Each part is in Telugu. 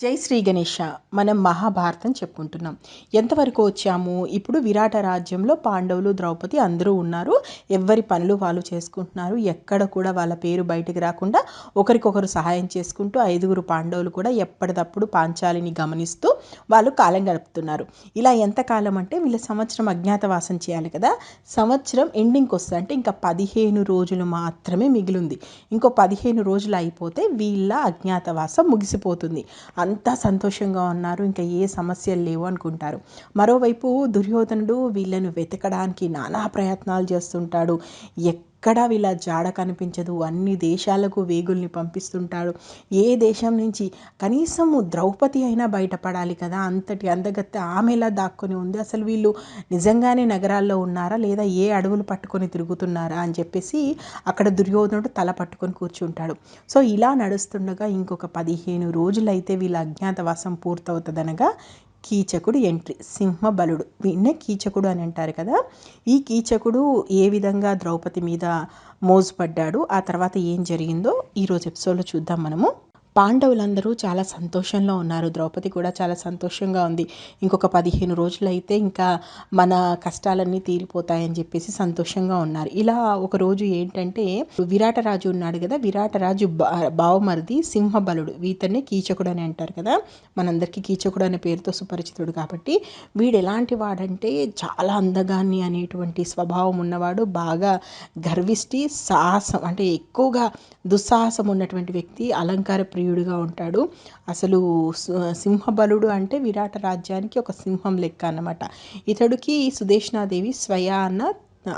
జై శ్రీ గణేష మనం మహాభారతం చెప్పుకుంటున్నాం. ఎంతవరకు వచ్చాము? ఇప్పుడు విరాట రాజ్యంలో పాండవులు ద్రౌపది అందరూ ఉన్నారు. ఎవరి పనులు వాళ్ళు చేసుకుంటున్నారు. ఎక్కడ కూడా వాళ్ళ పేరు బయటికి రాకుండా ఒకరికొకరు సహాయం చేసుకుంటూ ఐదుగురు పాండవులు కూడా ఎప్పటికప్పుడు పాంచాలిని గమనిస్తూ వాళ్ళు కాలం గడుపుతున్నారు. ఇలా ఎంతకాలం అంటే వీళ్ళ సంవత్సరం అజ్ఞాతవాసం చేయాలి కదా. సంవత్సరం ఎండింగ్కి వస్తుంది. అంటే ఇంకా పదిహేను రోజులు మాత్రమే మిగిలింది. ఇంకో పదిహేను రోజులు అయిపోతే వీళ్ళ అజ్ఞాతవాసం ముగిసిపోతుంది. అంతా సంతోషంగా ఉన్నారు. ఇంకా ఏ సమస్యలు లేవు అనుకుంటారు. మరోవైపు దుర్యోధనుడు వీళ్ళను వెతకడానికి నానా ప్రయత్నాలు చేస్తుంటాడు. ఎక్కడా వీళ్ళ జాడ కనిపించదు. అన్ని దేశాలకు వేగుల్ని పంపిస్తుంటాడు. ఏ దేశం నుంచి కనీసం ద్రౌపది అయినా బయటపడాలి కదా? అంతటి అందగత్తె ఆమెలా దాక్కుని దాక్కొని ఉంది? అసలు వీళ్ళు నిజంగానే నగరాల్లో ఉన్నారా? లేదా ఏ అడవులు పట్టుకొని తిరుగుతున్నారా? అని చెప్పేసి అక్కడ దుర్యోధనుడు తల పట్టుకొని కూర్చుంటాడు. సో ఇలా నడుస్తుండగా ఇంకొక పదిహేను రోజులైతే వీళ్ళ అజ్ఞాతవాసం పూర్తవుతుందనగా కీచకుడు ఎంట్రీ. సింహబలుడు. వీణ్ణే కీచకుడు అని అంటారు కదా. ఈ కీచకుడు ఏ విధంగా ద్రౌపది మీద మోజుపడ్డాడు? ఆ తర్వాత ఏం జరిగిందో ఈరోజు ఎపిసోడ్లో చూద్దాం మనము. పాండవులందరూ చాలా సంతోషంలో ఉన్నారు. ద్రౌపది కూడా చాలా సంతోషంగా ఉంది. ఇంకొక పదిహేను రోజులైతే ఇంకా మన కష్టాలన్నీ తీరిపోతాయని చెప్పేసి సంతోషంగా ఉన్నారు. ఇలా ఒక రోజు ఏంటంటే విరాటరాజు ఉన్నాడు కదా విరాటరాజు బావమరిది సింహబలుడు. వీతనే కీచకుడు అని అంటారు కదా. మనందరికీ కీచకుడు అనే పేరుతో సుపరిచితుడు కాబట్టి వీడు ఎలాంటి వాడంటే చాలా అందగాన్ని అనేటువంటి స్వభావం ఉన్నవాడు బాగా గర్విష్టి సాహసం అంటే ఎక్కువగా దుస్సాహసం ఉన్నటువంటి వ్యక్తి అలంకార ప్రియుడు ప్రియుడిగా ఉంటాడు. అసలు సింహబలుడు అంటే విరాట రాజ్యానికి ఒక సింహం లెక్క అన్నమాట. ఇతడికి సుదేష్ణాదేవి స్వయాన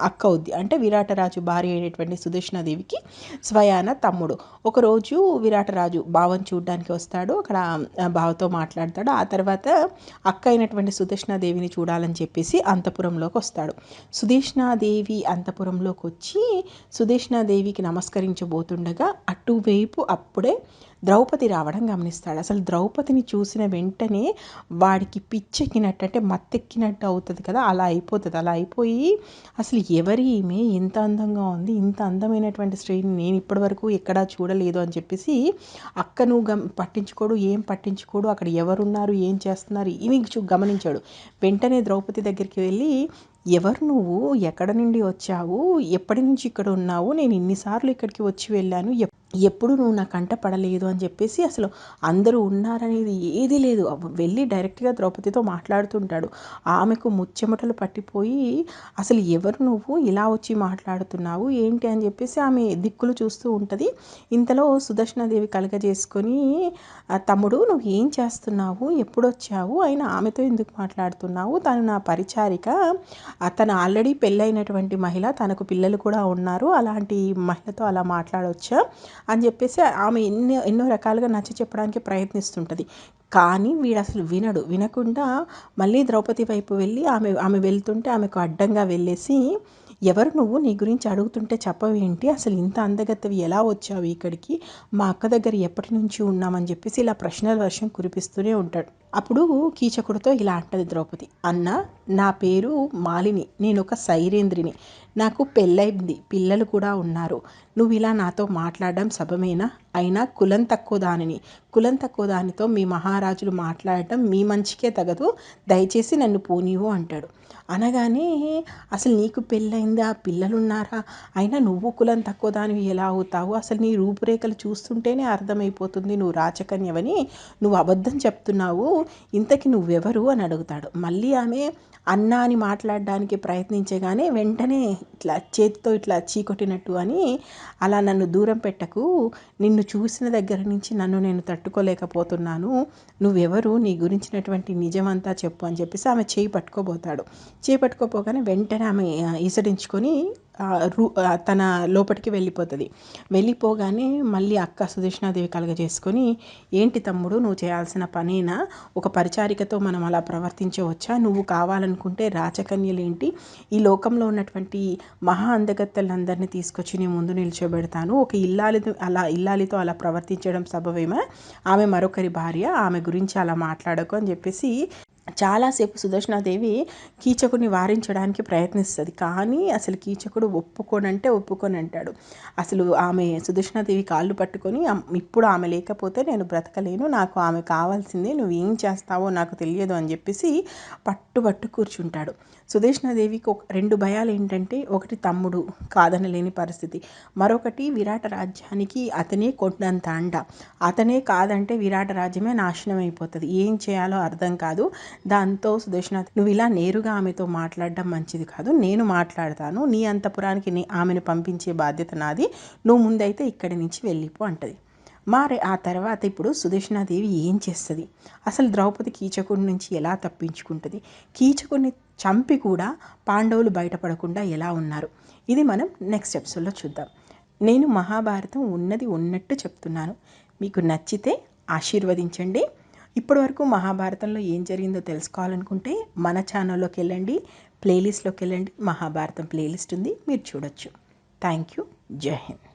అక్క అవుద్ది అంటే విరాటరాజు భార్య అయినటువంటి సుదర్శనాదేవికి స్వయాన తమ్ముడు. ఒకరోజు విరాటరాజు బావని చూడడానికి వస్తాడు. అక్కడ బావతో మాట్లాడతాడు. ఆ తర్వాత అక్క అయినటువంటి సుదర్శనాదేవిని చూడాలని చెప్పేసి అంతపురంలోకి వస్తాడు. సుదర్శనాదేవి అంతపురంలోకి వచ్చి సుదర్శనాదేవికి నమస్కరించబోతుండగా అటువైపు అప్పుడే ద్రౌపది రావడం గమనిస్తాడు. అసలు ద్రౌపదిని చూసిన వెంటనే వాడికి పిచ్చెక్కినట్టు అంటే మత్తెక్కినట్టు అవుతుంది కదా అలా అయిపోతుంది. అలా అయిపోయి అసలు ఎవరి ఈమె ఇంత అందంగా ఉంది ఇంత అందమైనటువంటి స్త్రీని నేను ఇప్పటివరకు ఎక్కడా చూడలేదు అని చెప్పేసి అక్కను నువ్వు గమ్ పట్టించుకోడు ఏం పట్టించుకోడు అక్కడ ఎవరున్నారు ఏం చేస్తున్నారు ఇవి గమనించాడు. వెంటనే ద్రౌపది దగ్గరికి వెళ్ళి ఎవరు నువ్వు? ఎక్కడ నుండి వచ్చావు? ఎప్పటి నుంచి ఇక్కడ ఉన్నావు? నేను ఇన్నిసార్లు ఇక్కడికి వచ్చి వెళ్ళాను. ఎప్పుడు నువ్వు నా కంట పడలేదు అని చెప్పేసి అసలు అందరూ ఉన్నారనేది ఏది లేదు. వెళ్ళి డైరెక్ట్గా ద్రౌపదితో మాట్లాడుతుంటాడు. ఆమెకు ముచ్చెమటలు పట్టిపోయి అసలు ఎవరు నువ్వు? ఇలా వచ్చి మాట్లాడుతున్నావు? ఏంటి అని చెప్పేసి ఆమె దిక్కులు చూస్తూ ఉంటుంది. ఇంతలో సుదర్శనదేవి కలగజేసుకొని తమ్ముడు నువ్వు ఏం చేస్తున్నావు? ఎప్పుడు వచ్చావు? అయినా ఆమెతో ఎందుకు మాట్లాడుతున్నావు? తను నా పరిచారిక. తను ఆల్రెడీ పెళ్ళైనటువంటి మహిళ తనకు పిల్లలు కూడా ఉన్నారు. అలాంటి మహిళతో అలా మాట్లాడవచ్చా అని చెప్పేసి ఆమె ఎన్నో ఎన్నో రకాలుగా నచ్చ చెప్పడానికి ప్రయత్నిస్తుంటుంది. కానీ వీడు అసలు వినడు. వినకుండా మళ్ళీ ద్రౌపది వైపు వెళ్ళి ఆమె ఆమె వెళ్తుంటే ఆమెకు అడ్డంగా వెళ్ళేసి ఎవరు నువ్వు నీ గురించి అడుగుతుంటే చెప్పవేంటి అసలు ఇంత అందగత్తవి ఎలా వచ్చావు ఇక్కడికి? మా అక్క దగ్గర ఎప్పటి నుంచి ఉన్నామని చెప్పేసి ఇలా ప్రశ్నల వర్షం కురిపిస్తూనే ఉంటాడు. అప్పుడు కీచకుడితో ఇలా అంటది ద్రౌపది. అన్న నా పేరు మాలిని. నేను ఒక సైరేంద్రిని. నాకు పెళ్ళైంది పిల్లలు కూడా ఉన్నారు. నువ్వు ఇలా నాతో మాట్లాడడం సభమేనా అయినా కులం తక్కువ దానిని. కులం తక్కువ దానితో మీ మహారాజులు మాట్లాడటం మీ మంచికే తగదు. దయచేసి నన్ను పోనీవు అంటాడు. అనగానే అసలు నీకు పెళ్ళైంది పిల్లలున్నారా? అయినా నువ్వు కులం తక్కువ దానివి ఎలా అవుతావు? అసలు నీ రూపురేఖలు చూస్తుంటేనే అర్థమైపోతుంది నువ్వు రాచకన్యవని నువ్వు అబద్ధం చెప్తున్నావు. ఇంతకి నువ్వెవరు అని అడుగుతాడు. మళ్ళీ ఆమె అన్న అని మాట్లాడడానికి ప్రయత్నించగానే వెంటనే ఇట్లా చేతితో ఇట్లా చీకొట్టినట్టు అని అలా నన్ను దూరం పెట్టకు. నిన్ను చూసిన దగ్గర నుంచి నన్ను నేను తట్టుకోలేకపోతున్నాను. నువ్వెవరు? నీ గురించినటువంటి నిజమంతా చెప్పు అని చెప్పేసి ఆమె చేయి పట్టుకోబోతాడు. చేయి పట్టుకోపోగానే వెంటనే ఆమె రూ తన లోపలికి వెళ్ళిపోతుంది. వెళ్ళిపోగానే మళ్ళీ అక్క సుదర్శనాదేవి కలగజేసుకొని ఏంటి తమ్ముడు నువ్వు చేయాల్సిన పనేనా? ఒక పరిచారికతో మనం అలా ప్రవర్తించవచ్చా? నువ్వు కావాలనుకుంటే రాచకన్యలేంటి ఈ లోకంలో ఉన్నటువంటి మహా అందగత్తలందరినీ తీసుకొచ్చి నేను ముందు నిల్చోబెడతాను. ఒక ఇల్లాలి అలా ఇల్లాలితో అలా ప్రవర్తించడం సబవేమా ఆమె మరొకరి భార్య ఆమె గురించి అలా మాట్లాడకు అని చెప్పేసి చాలాసేపు సుదర్శనాదేవి కీచకుని వారించడానికి ప్రయత్నిస్తుంది. కానీ అసలు కీచకుడు ఒప్పుకోనంటే ఒప్పుకొని అంటాడు అసలు ఆమె సుదర్శనాదేవి కాళ్ళు పట్టుకొని ఇప్పుడు ఆమె లేకపోతే నేను బ్రతకలేను. నాకు ఆమె కావాల్సిందే. నువ్వు ఏం చేస్తావో నాకు తెలియదు అని చెప్పేసి పట్టుబట్టు కూర్చుంటాడు. సుదర్శనాదేవికి ఒక రెండు భయాలు ఏంటంటే ఒకటి తమ్ముడు కాదనలేని పరిస్థితి. మరొకటి విరాట రాజ్యానికి అతనే కొండంత అండ. అతనే కాదంటే విరాట రాజ్యమే నాశనం అయిపోతుంది. ఏం చేయాలో అర్థం కాదు. దాంతో సుదర్శన నువ్వు ఇలా నేరుగా ఆమెతో మాట్లాడడం మంచిది కాదు. నేను మాట్లాడతాను. నీ అంతపురానికి నీ ఆమెను పంపించే బాధ్యత నాది. నువ్వు ముందైతే ఇక్కడి నుంచి వెళ్ళిపో అంటది. మరి ఆ తర్వాత ఇప్పుడు సుదర్శనాదేవి ఏం చేస్తుంది? అసలు ద్రౌపది కీచకుడి నుంచి ఎలా తప్పించుకుంటుంది? కీచకుడిని చంపి కూడా పాండవులు బయటపడకుండా ఎలా ఉన్నారు? ఇది మనం నెక్స్ట్ ఎపిసోడ్లో చూద్దాం. నేను మహాభారతం ఉన్నది ఉన్నట్టు చెప్తున్నాను. మీకు నచ్చితే ఆశీర్వదించండి. ఇప్పటివరకు మహాభారతంలో ఏం జరిగిందో తెలుసుకోవాలనుకుంటే మన ఛానల్లోకి వెళ్ళండి ప్లేలిస్ట్లోకి వెళ్ళండి. మహాభారతం ప్లేలిస్ట్ ఉంది మీరు చూడొచ్చు. థ్యాంక్ యూ జై హింద్